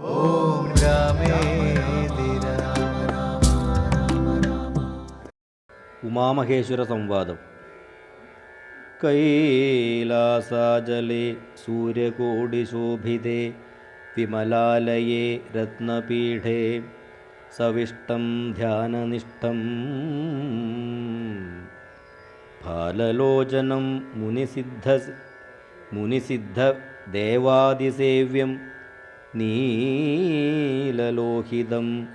ॐ उमामहेश्वरसंवादं कैलासाजले सूर्यकोडिशोभिते विमलालये रत्नपीठे सविष्टं ध्याननिष्ठम्। फाललोचनं मुनिसिद्ध मुनिसिद्धदेवादिसेव्यं നീലലോഹിതം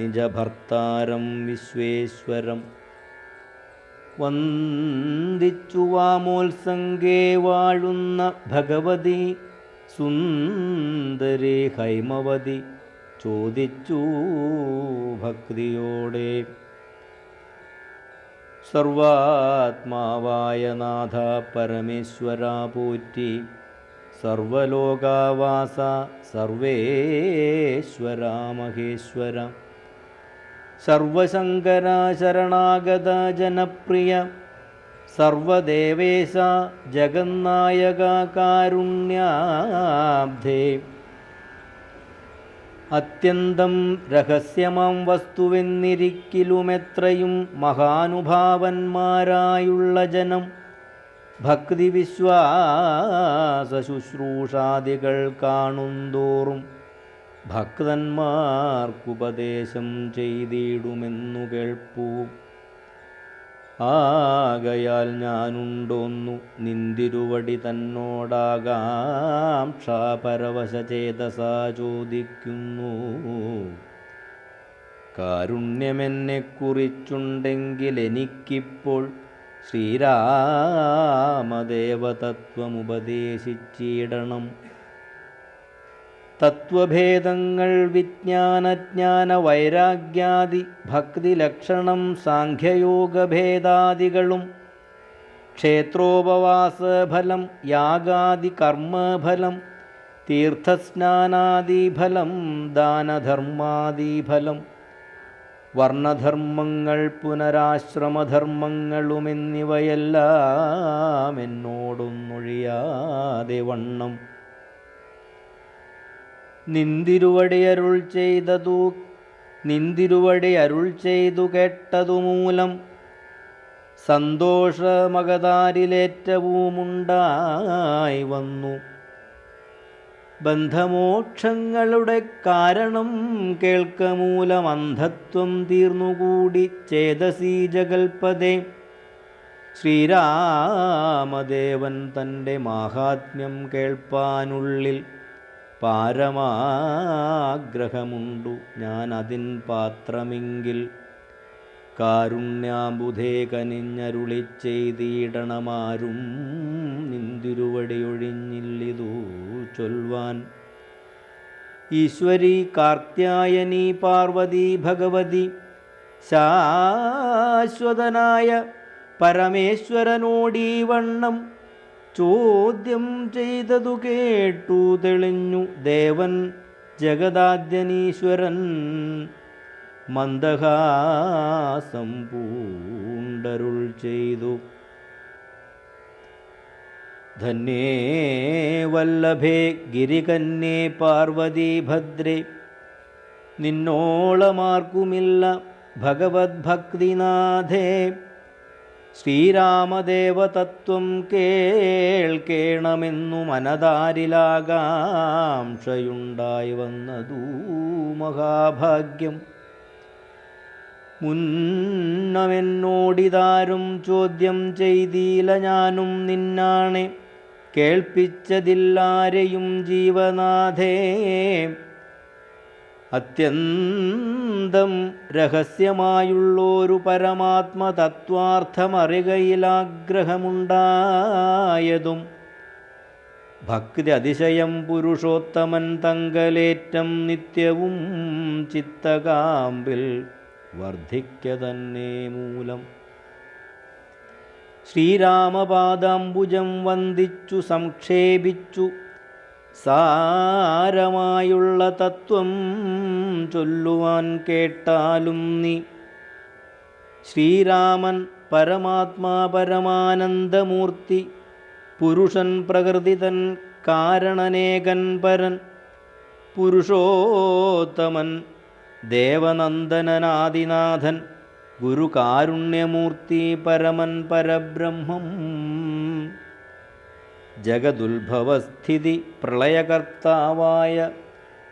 നിജഭർത്താരം വിശ്വേശ്വരം. വന്ദിച്ചു വാമോത്സംഗേ വാഴുന്ന ഭഗവതി സുന്ദരി ഹൈമവതി ചോദിച്ചു ഭക്തിയോടെ. സർവാത്മാവായ നാഥ പരമേശ്വര പോറ്റി സർവലോകാവാസ സർവേശ്വര മഹേശ്വര സർവശങ്കര ശരണാഗത ജനപ്രിയ സർവദേവേശ ജഗന്നായക കാരുണ്യാബ്ധേ അത്യന്തം രഹസ്യമാം വസ്തുവെന്നിരിക്കിലുമെത്രയും മഹാനുഭാവന്മാരായുള്ള ജനം ഭക്തിവിശ്വാസ ശുശ്രൂഷാദികൾ കാണുന്തോറും ഭക്തന്മാർക്കുപദേശം ചെയ്തിടുമെന്നു കേൾപ്പൂ. ആകയാൽ ഞാനുണ്ടോന്നു നിന്തിരുവടി തന്നോടാകാം ക്ഷാപരവശചേതസ ചോദിക്കുന്നു. കാരുണ്യമെന്നെക്കുറിച്ചുണ്ടെങ്കിൽ എനിക്കിപ്പോൾ ശ്രീരാമദേവതത്വമുപദേശിച്ചിടണം. തത്വഭേദങ്ങൾ വിജ്ഞാനജ്ഞാന വൈരാഗ്യാദി ഭക്തിലക്ഷണം സാഖ്യയോഗഭേദാദികളും ക്ഷേത്രോപവാസഫലം യാഗാദി കർമ്മഫലം തീർത്ഥസ്നാനാദിഫലം ദാനധർമാദിഫലം വർണധർമ്മങ്ങൾ പുനരാശ്രമധർമ്മങ്ങളുമെന്നിവയെല്ലാം എന്നോടൊന്നൊഴിയാതെ വണ്ണം. നിന്തിരുവടി അരുൾ ചെയ്തതു നിന്തിരുവടി അരുൾ ചെയ്തു കേട്ടതുമൂലം സന്തോഷമകതാരിലേറ്റവുമുണ്ടായി വന്നു. ബന്ധമോക്ഷങ്ങളുടെ കാരണം കേൾക്കമൂലമന്ധത്വം തീർന്നുകൂടി ചേതസീ ജഗൽപദേ ശ്രീരാമദേവൻ തന്റെ മാഹാത്മ്യം കേൾപ്പാനുള്ളിൽ പാരമാഗ്രഹമുണ്ടു ഞാൻ അതിൻ പാത്രമെങ്കിൽ. കാരുണ്യാബുധേ കനിഞ്ഞരുളി ചെയ്തിടണമാരും നിന്തിരുവടിയൊഴിഞ്ഞില്ലിതു. ചൊൽവാൻ. ഈശ്വരി കാർത്യായനി പാർവതി ഭഗവതി ശാശ്വതനായ പരമേശ്വരനോടീ വണ്ണം ചോദ്യം ചെയ്തതു കേട്ടു തെളിഞ്ഞു ദേവൻ ജഗദാദ്യനീശ്വരൻ. മന്ദഹാസം പൂണ്ടരുൾ ചെയ്തു. ധന്യേ വല്ലഭേ ഗിരികന്യേ പാർവതി ഭദ്രേ. നിന്നോളമാർക്കുമില്ല ഭഗവത്ഭക്തിനാഥേ ശ്രീരാമദേവതത്വം കേൾക്കേണമെന്നു മനതാരിലാകാംക്ഷയുണ്ടായി വന്നതൂ മഹാഭാഗ്യം. മുന്നമെന്നോടിതാരും ചോദ്യം ചെയ്തീല ഞാനും നിന്നാണെ. കേൾപ്പിച്ചതില്ലാരെയും ജീവനാഥേ. അത്യന്തം രഹസ്യമായുള്ളൊരു പരമാത്മതത്വാർത്ഥമറികയിലാഗ്രഹമുണ്ടായതും ഭക്തി അതിശയം പുരുഷോത്തമൻ തങ്കലേറ്റം നിത്യവും ചിത്തകാമ്പിൽ വർദ്ധിക്ക തന്നെ മൂലം. ശ്രീരാമപാദാംബുജം വന്ദിച്ചു സംക്ഷേപിച്ചു. സാരമായുള്ള തത്വം ചൊല്ലുവാൻ കേട്ടാലും നീ. ശ്രീരാമൻ പരമാത്മാ പരമാനന്ദമൂർത്തി പുരുഷൻ പ്രകൃതിതൻ കാരണനേകൻ പരൻ. പുരുഷോത്തമൻ ദേവനന്ദനനാദിനാഥൻ ഗുരുകാരുണ്യമൂർത്തി പരമൻ പരബ്രഹ്മം. ജഗദുത്ഭവസ്ഥിതി പ്രളയകർത്താവായ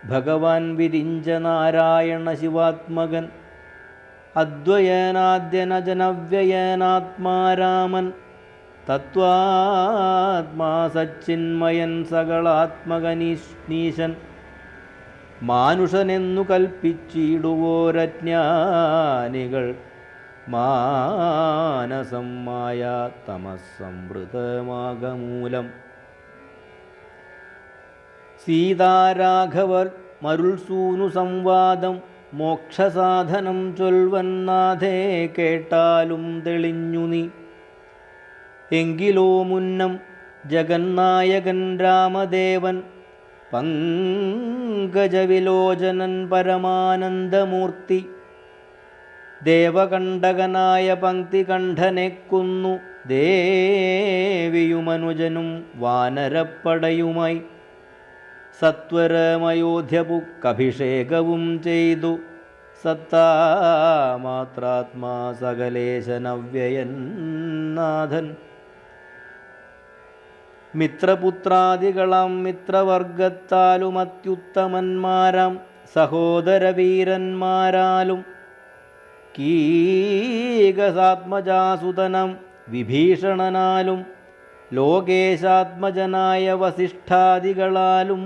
ഭഗവാൻ വിരിഞ്ച നാരായണ ശിവാത്മകൻ അദ്വയനാദ്യനജനവ്യയനാത്മാരാമൻ തത്വാത്മാ സച്ചിന്മയൻ സകളാത്മകനീശൻ മാനുഷനെന്നു കൽപ്പിച്ചിടുവോരജ്ഞാനികൾ മാനസം മായ തമസ്സംവൃതമാകമൂലം സീതാരാഘവർ മരുൾസൂനു സംവാദം മോക്ഷസാധനം ചൊൽവന്നാഥേ കേട്ടാലും തെളിഞ്ഞു നീ. എങ്കിലോ മുന്നം ജഗന്നായകൻ രാമദേവൻ പങ്കജവിലോചനൻ പരമാനന്ദമൂർത്തി ദേവകണ്ഠകനായ പങ്ക്തികണ്ഠനെ കൊന്നു ദേവിയുമനുജനും വാനരപ്പടയുമായി. സത്വരമയോധ്യപുക്കഭിഷേകവും ചെയ്തു. സത്താമാത്രാത്മാ സകലേശനവ്യയന്നാഥൻ. മിത്രപുത്രാദികളാം മിത്രവർഗത്താലും അത്യുത്തമന്മാരാം സഹോദരവീരന്മാരാലും കീകസാത്മജാസുതനം വിഭീഷണനാലും ലോകേശാത്മജനായ വസിഷ്ഠാദികളാലും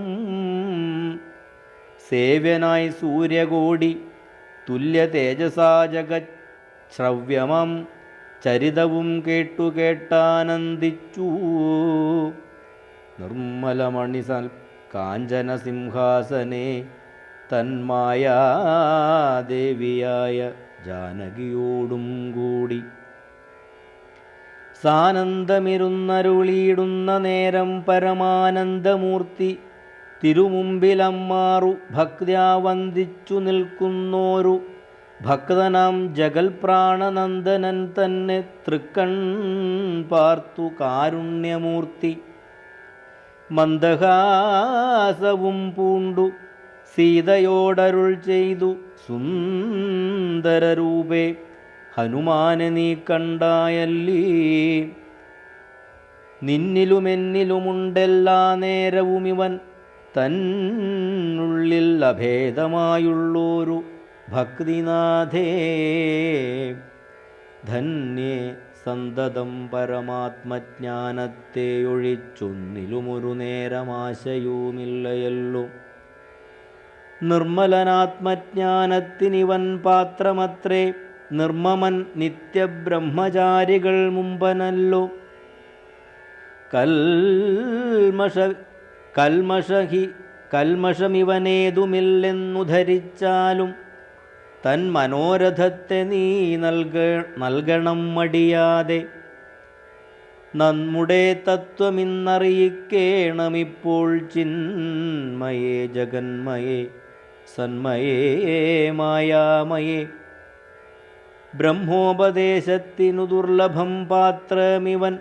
സേവ്യനായി സൂര്യകോടി തുല്യ തേജസാ ജഗത് ചരിതവും കേട്ടു കേട്ടാനന്ദിച്ചു നിർമ്മലമണിസൽ കാഞ്ചന സിംഹാസനെ തന്മായാദേവിയായ ജാനകിയോടും കൂടി. സാനന്ദമിരുന്നരുളിയിടുന്ന നേരം പരമാനന്ദമൂർത്തി തിരുമുമ്പിലമ്മാറു ഭക്ത്യാ വന്ദിച്ചു നിൽക്കുന്നോരു ഭക്തനാം ജഗൽപ്രാണനന്ദനൻ തന്നെ തൃക്കൺ പാർത്തു കാരുണ്യമൂർത്തി. മന്ദഹാസവും പൂണ്ടു സീതയോടരുൾ ചെയ്തു സുന്ദരരൂപേ ഹനുമാനെ നീ കണ്ടായല്ലീ. നിന്നിലുമെന്നിലുമുണ്ടെല്ലാ നേരവും ഇവൻ തന്നുള്ളിൽ അഭേദമായുള്ളൊരു ഭക്തിനാഥേ. ധന്യേ സന്തതം പരമാത്മജ്ഞാനത്തെ ഒഴിച്ചൊന്നിലുമൊരു നേരമാശയുമില്ലയല്ലോ. നിർമ്മലനാത്മജ്ഞാനത്തിനിവൻ പാത്രമത്രേ. നിർമ്മമൻ നിത്യബ്രഹ്മചാരികൾ മുമ്പനല്ലോ. കൽമഷ കൽമഷഹി കൽമഷമിവനേതുമില്ലെന്നു ധരിച്ചാലും തൻ മനോരഥത്തെ നീ നൽക നൽകണം മടിയാതെ. നമ്മുടെ തത്വമിന്നറിയിക്കേണമിപ്പോൾ ചിന്മയേ ജഗന്മയേ. സന്മയേ മായാമയേ. ബ്രഹ്മോപദേശത്തിനു ദുർലഭം പാത്രമിവൻ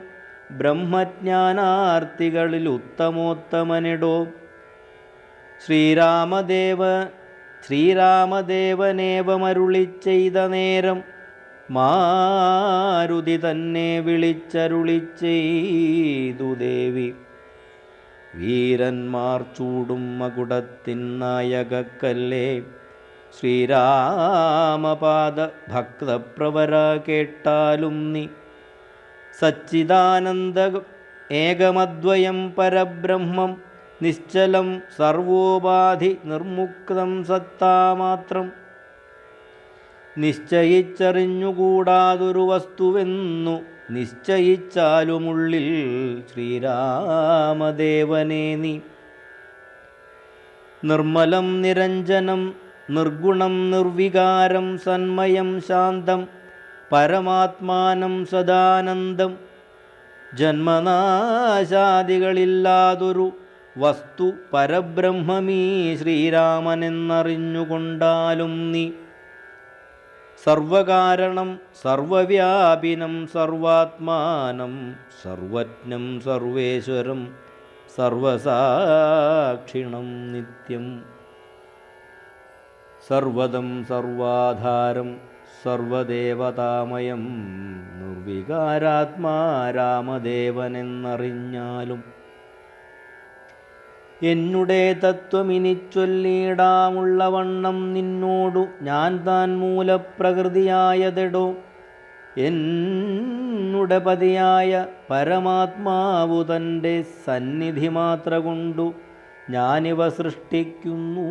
ബ്രഹ്മജ്ഞാനാർത്ഥികളിൽ ഉത്തമോത്തമനിടോ. ശ്രീരാമദേവ ശ്രീരാമദേവനേവമരുളി ചെയ്ത നേരം മാരുതി തന്നെ വിളിച്ചരുളി ചെയ്തു ദേവി. വീരന്മാർ ചൂടും മകുടത്തിൻ നായകക്കല്ലേ. ശ്രീരാമപാദ ഭക്തപ്രവര കേട്ടാലും നീ. സച്ചിദാനന്ദ ഏകമദ്വയം പരബ്രഹ്മം നിശ്ചലം സർവോപാധി നിർമുക്തം സത്താമാത്രം നിശ്ചയിച്ചറിഞ്ഞുകൂടാതൊരു വസ്തുവെന്നു നിശ്ചയിച്ചാലുമുള്ളിൽ ശ്രീരാമദേവനെ നീ. നിർമ്മലം നിരഞ്ജനം നിർഗുണം നിർവികാരം സന്മയം ശാന്തം പരമാത്മാനം സദാനന്ദം. ജന്മനാശാദികളില്ലാതൊരു വസ്തു പരബ്രഹ്മമീ ശ്രീരാമനെന്നറിഞ്ഞുകൊണ്ടാലും നീ. സർവകാരണം സർവവ്യാപിനം സർവാത്മാനം സർവജ്ഞം സർവേശ്വരം സർവസാക്ഷിണം നിത്യം. സർവദം സർവാധാരം സർവദേവതാമയം നിർവികാരാത്മാ രാമദേവനെന്നറിഞ്ഞാലും എന്നുടെ തത്വമിനി ചൊല്ലിയിടാമുള്ള വണ്ണം നിന്നോടു ഞാൻ താൻ മൂലപ്രകൃതിയായതെടോ. എന്നുടെ പതിയായ പരമാത്മാവു തന്റെ സന്നിധി മാത്ര കൊണ്ടു ഞാനിവ സൃഷ്ടിക്കുന്നു.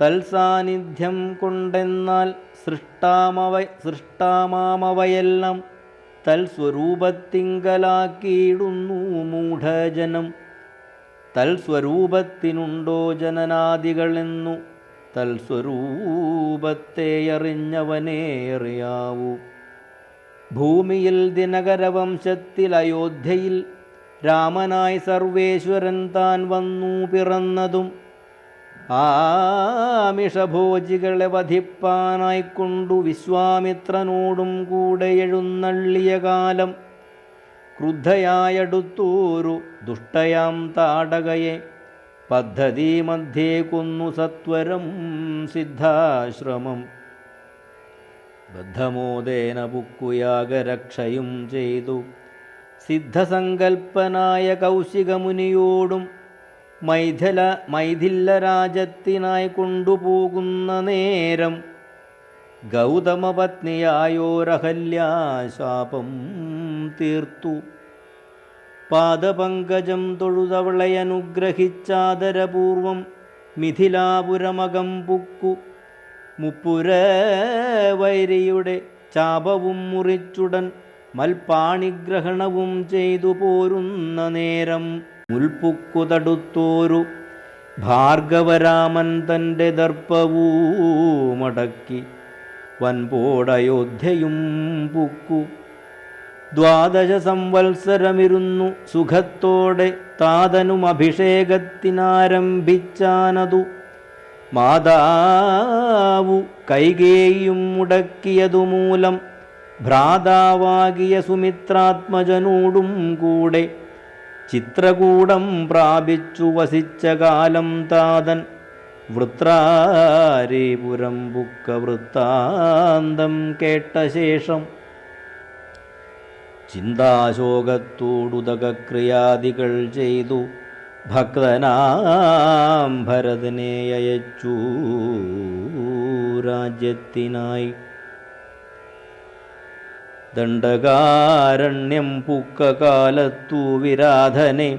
തൽസാന്നിധ്യം കൊണ്ടെന്നാൽ സൃഷ്ടാമവ സൃഷ്ടാമാമവയെല്ലാം തൽസ്വരൂപത്തിങ്കലാക്കിയിടുന്നു മൂഢജനം. തൽസ്വരൂപത്തിനുണ്ടോ ജനനാദികളെന്നു തൽസ്വരൂപത്തെ അറിഞ്ഞവനേ അറിയാവൂ ഭൂമിയിൽ ദിനകരവംശത്തിൽ അയോധ്യയിൽ രാമനായി സർവേശ്വരൻ താൻ വന്നു പിറന്നതും ആമിഷഭോജികളെ വധിപ്പാനായിക്കൊണ്ടു വിശ്വാമിത്രനോടും കൂടെ എഴുന്നള്ളിയ കാലം ക്രുദ്ധയായടുത്തൂരു ദുഷ്ടയാം താടകയെ. പദ്ധതി മധ്യേ കൊന്നു സത്വരം സിദ്ധാശ്രമം. ബദ്ധമോദേന പുക്കുയാഗരക്ഷയും ചെയ്തു. സിദ്ധസങ്കൽപ്പനായ കൗശികമുനിയോടും മൈഥില മൈഥില്ല രാജത്തിനായി കൊണ്ടുപോകുന്ന നേരം ഗൗതമപത്നിയായോരഹല്യാശാപം തീർത്തു. പാദപങ്കജം തൊഴുതവളയനുഗ്രഹിച്ചാദരപൂർവം മിഥിലാപുരമകം പുക്കു. മുപ്പുര വൈരിയുടെ ചാപവും മുറിച്ചുടൻ മൽപ്പാണിഗ്രഹണവും ചെയ്തു പോരുന്ന നേരം മുൽപ്പുക്കുതടുത്തോരു ഭാർഗവരാമൻ തന്റെ ദർപ്പവൂമടക്കി. വൻപോടയോധ്യയും പുക്കു. ദ്വാദശ സംവത്സരമിരുന്നു സുഖത്തോടെ താതനും അഭിഷേകത്തിനാരംഭിച്ചാനതു. മാതാവു കൈകേയും മുടക്കിയതുമൂലം ഭ്രാതാവാകിയ സുമിത്രാത്മജനോടും കൂടെ ചിത്രകൂടം പ്രാപിച്ചു വസിച്ച കാലം താതൻ വൃത്രാരീപുരം ബുക്ക വൃത്താന്തം കേട്ട ശേഷം ചിന്താശോകത്തോടുതകക്രിയാദികൾ ചെയ്തു ഭക്തനാം ഭരതനെ അയച്ചു രാജ്യത്തിനായി. ദണ്ഡകാരണ്യം പുക്കകാലത്തു വിരാധനെ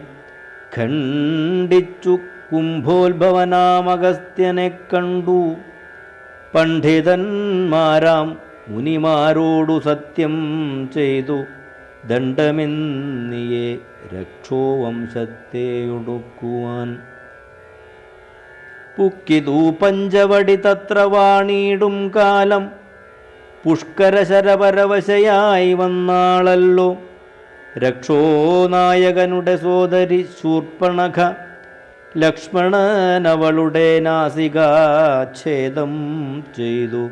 ഖണ്ഡിച്ചു കുംഭോത്ഭവനാമഗസ്ത്യനെ കണ്ടു. പണ്ഡിതന്മാരാം മുനിമാരോടു സത്യം ചെയ്തു. ദണ്ഡമെന്നിയെ രക്ഷോവംശത്തെയൊടുക്കുവാൻ. പുക്കിതു പഞ്ചവടി തത്ര വാണിയിടും കാലം. പുഷ്കരശരപരവശയായി വന്നാളല്ലോ. രക്ഷോനായകനുടെ സോദരി ശൂർപ്പണഖ ലക്ഷ്മണനവളുടെ നാസികാച്ഛേദം ചെയ്തു.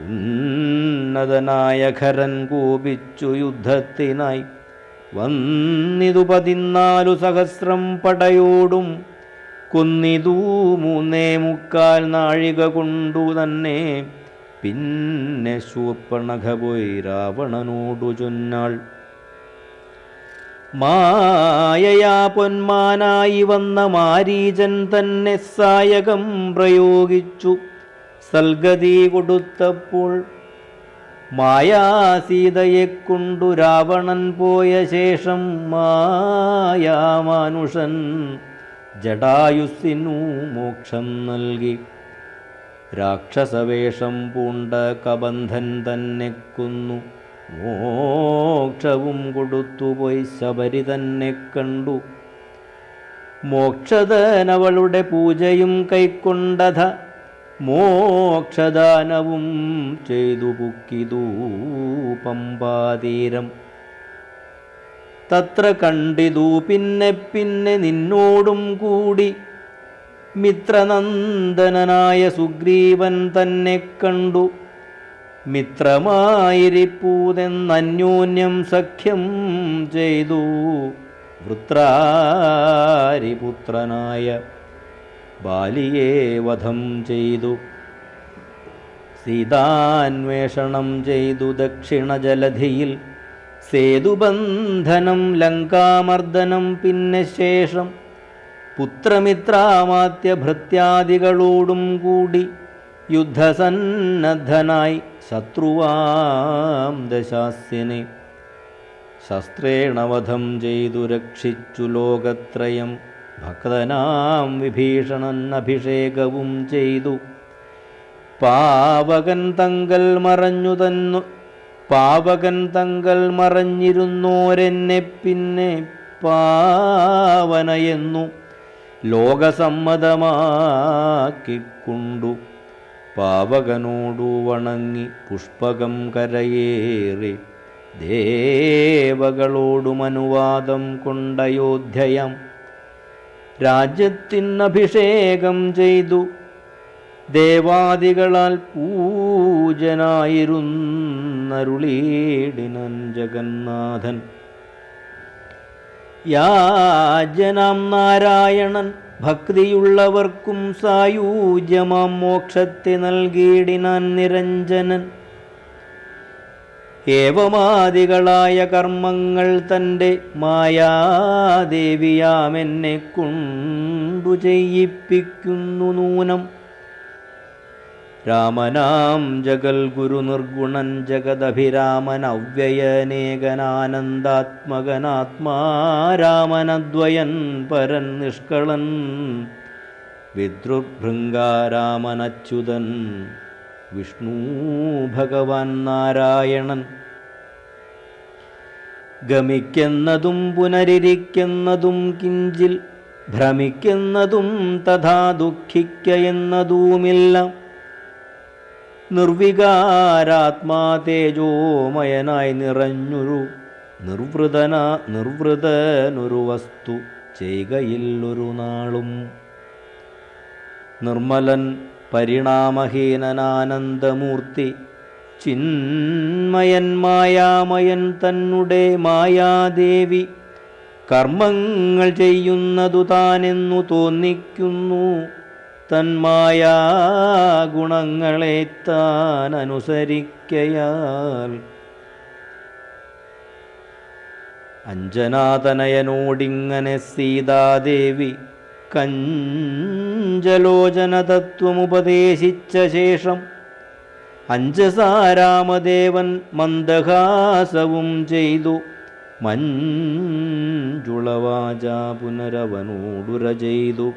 ഉന്നതനായ ഖരൻ കോപിച്ചു യുദ്ധത്തിനായി. വന്നിതു പതിനാലു സഹസ്രം പടയോടും കൊന്നിതു മൂന്നേ മുക്കാൽ നാഴിക കൊണ്ടു തന്നെ. പിന്നെ ശൂർപ്പണഖ പോയി രാവണനോടു ചൊന്നാൾ. മായയാ പൊന്മാനായി വന്ന മാരീചൻ തന്നെ സായകം പ്രയോഗിച്ചു. സൽഗതി കൊടുത്തപ്പോൾ മായാസീതയെ കൊണ്ടു രാവണൻ പോയ ശേഷം മായാമാനുഷൻ ജടായുസ്സിനു മോക്ഷം നൽകി. രാക്ഷസവേഷം പൂണ്ട കബന്ധൻ തന്നെ കൊന്നു. മോക്ഷവും കൊടുത്തുപോയി ശബരി തന്നെ കണ്ടു. മോക്ഷദാനവളുടെ പൂജയും കൈക്കൊണ്ടത മോക്ഷദാനവും ചെയ്തു പുക്കിതു പമ്പാതീരം. തത്ര കണ്ടിതു പിന്നെ പിന്നെ നിന്നോടും കൂടി മിത്രനന്ദനായ സുഗ്രീവൻ തന്നെ കണ്ടു. മിത്രമായിരിപ്പൂതെന്നന്യോന്യം സഖ്യം ചെയ്തു. വൃത്രാരിപുത്രനായ ബാലിയെ വധം ചെയ്തു. സീതാന്വേഷണം ചെയ്തു ദക്ഷിണ ജലധിയിൽ സേതുബന്ധനം ലങ്കാമർദ്ദനം പിന്നെ ശേഷം പുത്രമിത്രാമാത്യ ഭൃത്യാദികളോടും കൂടി യുദ്ധസന്നദ്ധനായി ശത്രുവാം ദശാസ്യനെ. ശസ്ത്രേണവധം ചെയ്തു രക്ഷിച്ചു ലോകത്രയം. ഭക്തനാം വിഭീഷണൻ അഭിഷേകവും ചെയ്തു. പാവകൻ തങ്കൽ മറഞ്ഞു തന്നു. പാവകൻ തങ്കൽ മറഞ്ഞിരുന്നോരെന്നെ പിന്നെ പാവനയെന്നു ലോകസമ്മതമാക്കിക്കൊണ്ടു. പാവകനോടു വണങ്ങി പുഷ്പകം കരയേറി ദേവകളോടുമനുവാദം കൊണ്ടയോധ്യയം രാജ്യത്തിനഭിഷേകം ചെയ്തു. ദേവാദികളാൽ പൂജനായിരുന്നരുളീടിനൻ ജഗന്നാഥൻ. യാജനാം നാരായണൻ ഭക്തിയുള്ളവർക്കും സായൂജ്യമാം മോക്ഷത്തെ നൽകിയിടിനാൻ നിരഞ്ജനൻ. ഏവമാദികളായ കർമ്മങ്ങൾ തന്റെ മായാദേവിയാമെന്നെ കൊണ്ടു ചെയ്യിപ്പിക്കുന്നു നൂനം. രാമനാം ജഗൽ ഗുരു നിർഗുണൻ ജഗദഭിരാമൻ അവ്യയനേകനാനന്ദാത്മകനാത്മാരാമനദ്വയൻ പരൻ നിഷ്കളൻ വിദ്രുഭൃംഗാരാമനച്യുതൻ വിഷ്ണു ഭഗവാൻ നാരായണൻ ഗമിക്കുന്നതും പുനരിരിക്കുന്നതും കിഞ്ചിൽ ഭ്രമിക്കുന്നതും തഥാ ദുഃഖിക്കയെന്നതുമില്ല നിർവികാരാത്മാ തേജോമയനായി നിറഞ്ഞൊരു നിർവൃതന നിർവൃതനൊരു വസ്തു ചെയ്യുകയില്ലൊരു നാളും. നിർമ്മലൻ പരിണാമഹീനനാനന്ദമൂർത്തി ചിന്മയൻ മായാമയൻ തന്നെ മായാദേവി കർമ്മങ്ങൾ ചെയ്യുന്നതു താനെന്നു തോന്നിക്കുന്നു. തന്മായാ ഗുണങ്ങളെ താൻ അനുസരിക്കയാൽ അഞ്ജനാതനയനോടിങ്ങനെ സീതാദേവി കഞ്ചലോചനതത്വമുപദേശിച്ച ശേഷം അഞ്ജസാരാമദേവൻ മന്ദഹാസവും ചെയ്തു മഞ്ജുളവാച പുനരവനോടുര ചെയ്തു.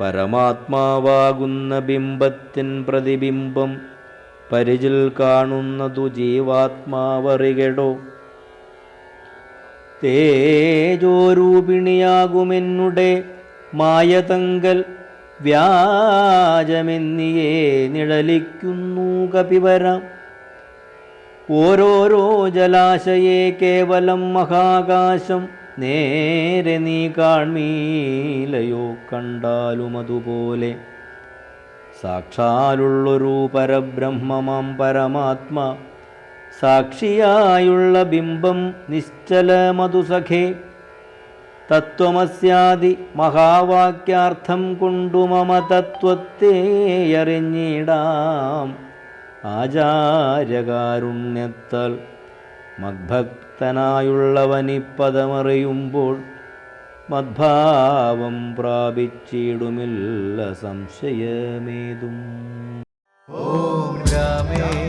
പരമാത്മാവാകുന്ന ബിംബത്തിൻ പ്രതിബിംബം പരിചിൽ കാണുന്നതു ജീവാത്മാവറികടോ. തേജോരൂപിണിയാകുമെന്നുടെ മായതങ്കൽ വ്യാജമെന്നിയേ നിഴലിക്കുന്നു കപിവരം. ഓരോരോ ജലാശയേ കേവലം മഹാകാശം നേരെ നീ കാൺമീലയോ കണ്ടാലും അതുപോലെ സാക്ഷാലുള്ളൊരു പരബ്രഹ്മമാം പരമാത്മ. സാക്ഷിയായുള്ള ബിംബം നിശ്ചലമധുസഖേ. തത്വമസ്യാദി മഹാവാക്യാർത്ഥം കൊണ്ടു മമ തത്വത്തെ അറിഞ്ഞിടാം. ആചാര്യകാരുണ്യത്താൽ ശക്തനായുള്ളവനിപ്പതമറിയുമ്പോൾ മദ്ഭാവം പ്രാപിച്ചിടുമില്ല സംശയമേതും. ഓം രാമേ